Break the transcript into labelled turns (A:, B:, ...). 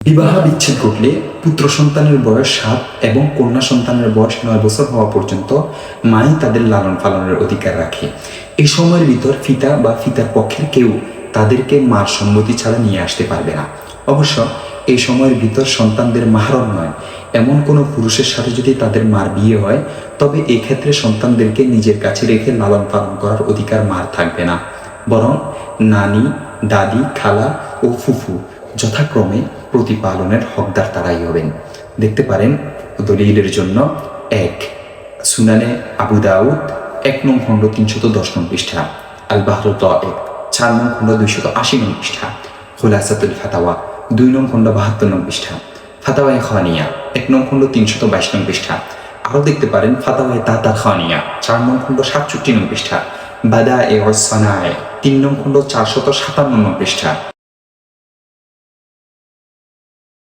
A: বিবাহ বিচ্ছেদ ঘটলে পুত্র সন্তানের বয়স সাত এবং কন্যা সন্তানের বয়স নয় বছর হওয়া পর্যন্ত মাই তাদের লালন পালনের অধিকার রাখে। এই সময়ের ভিতর ফিতা বা ফিতার পক্ষের কেউ তাদেরকে মার সম্মতি ছাড়া নিয়ে আসতে পারবে না। অবশ্য এই সময়ের ভিতর সন্তানদের মাহারম নয়। এমন কোনো পুরুষের সাথে যদি তাদের মার বিয়ে হয়, তবে এই ক্ষেত্রে সন্তানদেরকে নিজের কাছে রেখে লালন পালন করার অধিকার মার থাকবে না। বরং নানি, দাদি, খালা ও ফুফু যথাক্রমে প্রতিপালনের হকদার তারাই হবেন। দেখতে পারেন, দলিলের জন্য এক, সুনানে আবু দাউদ এক নং খণ্ড তিনশত দশ নং পৃষ্ঠা আল বাহরুত এক চার নং খণ্ড দুইশত আশি নং পৃষ্ঠা, খোলাসাতুল ফাতাওয়া দুই নং খণ্ড বাহাত্তর নং পৃষ্ঠা, ফাতাওয়ায় খানিয়া এক নং খণ্ড তিনশত বাইশ নং পৃষ্ঠা, আরও দেখতে পারেন, ফাতাওয়ায় তাতা খানিয়া চার নং খণ্ড সাতষট্টি নং পৃষ্ঠা বাদা এ সানায় তিন নং খণ্ড চারশত সাতান্ন নং পৃষ্ঠা।